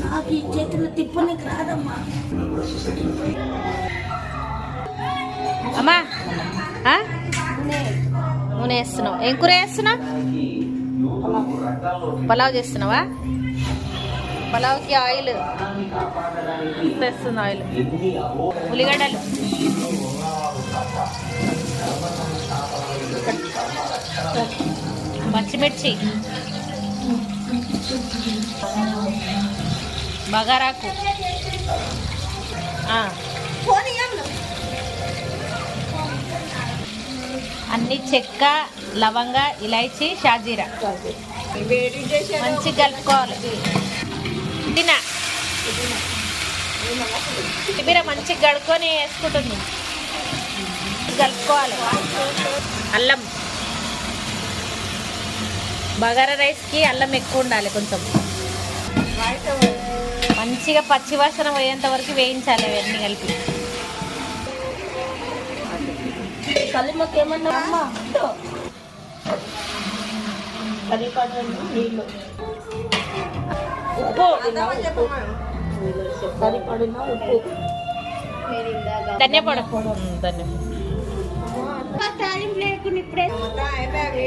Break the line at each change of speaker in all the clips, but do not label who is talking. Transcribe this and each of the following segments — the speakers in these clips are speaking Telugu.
నాకు ఈ చేతులు తిప్పనికి రాదమ్మా
అమ్మా నూనె వేస్తున్నావు. ఏం కూర వేస్తున్నావు పలావ్ చేస్తున్నావా? పలావ్కి ఆయిల్. తెస్తుంది ఆయిల్. ఉల్లిగడ్డలు. పచ్చిమిర్చి. బగారాకు. అన్ని చెక్క లవంగ ఇలాచి షాజీరా. మంచి కలుపుకోవాలి. పుదీనా. పుదీనా మంచిగా గడుకొని వేసుకుంటుంది. కలుపుకోవాలి. అల్లం. బగారా రైస్కి అల్లం ఎక్కువ ఉండాలి కొంచెం. మంచిగా పచ్చి వాసన పోయేంత వరకు వేయించాలి అవన్నీ కలిపి.
ఉప్పు. సరిపడిన ఉప్పు.
ధనియా పొడి ధనియా
టైం లేకుండా ఇప్పుడే.
ఏ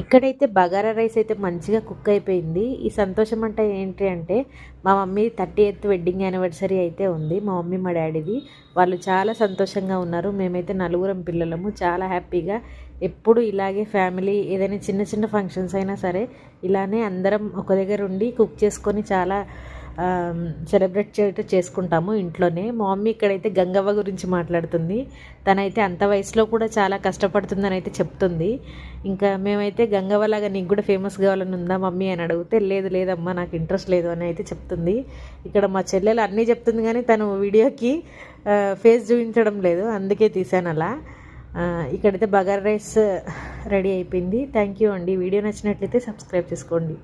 ఇక్కడైతే బగారా రైస్ అయితే మంచిగా కుక్ అయిపోయింది. ఈ సంతోషం అంటే ఏంటి అంటే మా mummy thirty eighth wedding anniversary అయితే ఉంది. మా మమ్మీ మా డాడీది. వాళ్ళు చాలా సంతోషంగా ఉన్నారు. మేమైతే నలుగురం పిల్లలము. చాలా హ్యాపీగా ఎప్పుడు ఇలాగే ఫ్యామిలీ ఏదైనా చిన్న చిన్న ఫంక్షన్స్ అయినా సరే ఇలానే అందరం ఒక దగ్గర ఉండి కుక్ చేసుకొని చాలా సెలబ్రేట్ చేయటం చేసుకుంటాము ఇంట్లోనే. మా మమ్మీ ఇక్కడైతే గంగవ్వ గురించి మాట్లాడుతుంది. తనైతే అంత వయసులో కూడా చాలా కష్టపడుతుందని అయితే చెప్తుంది. ఇంకా మేమైతే గంగవ్వలాగా నీకు కూడా ఫేమస్ కావాలని ఉందా మమ్మీ అని అడిగితే లేదు లేదమ్మా నాకు ఇంట్రెస్ట్ లేదు అని అయితే చెప్తుంది. ఇక్కడ మా చెల్లెలు అన్నీ చెప్తుంది కానీ తను వీడియోకి ఫేస్ చూపించడం లేదు. అందుకే తీసాను అలా. ఇక్కడైతే బగార్ రైస్ రెడీ అయిపోయింది. థ్యాంక్ యూ అండి. వీడియో నచ్చినట్లయితే సబ్స్క్రైబ్ చేసుకోండి.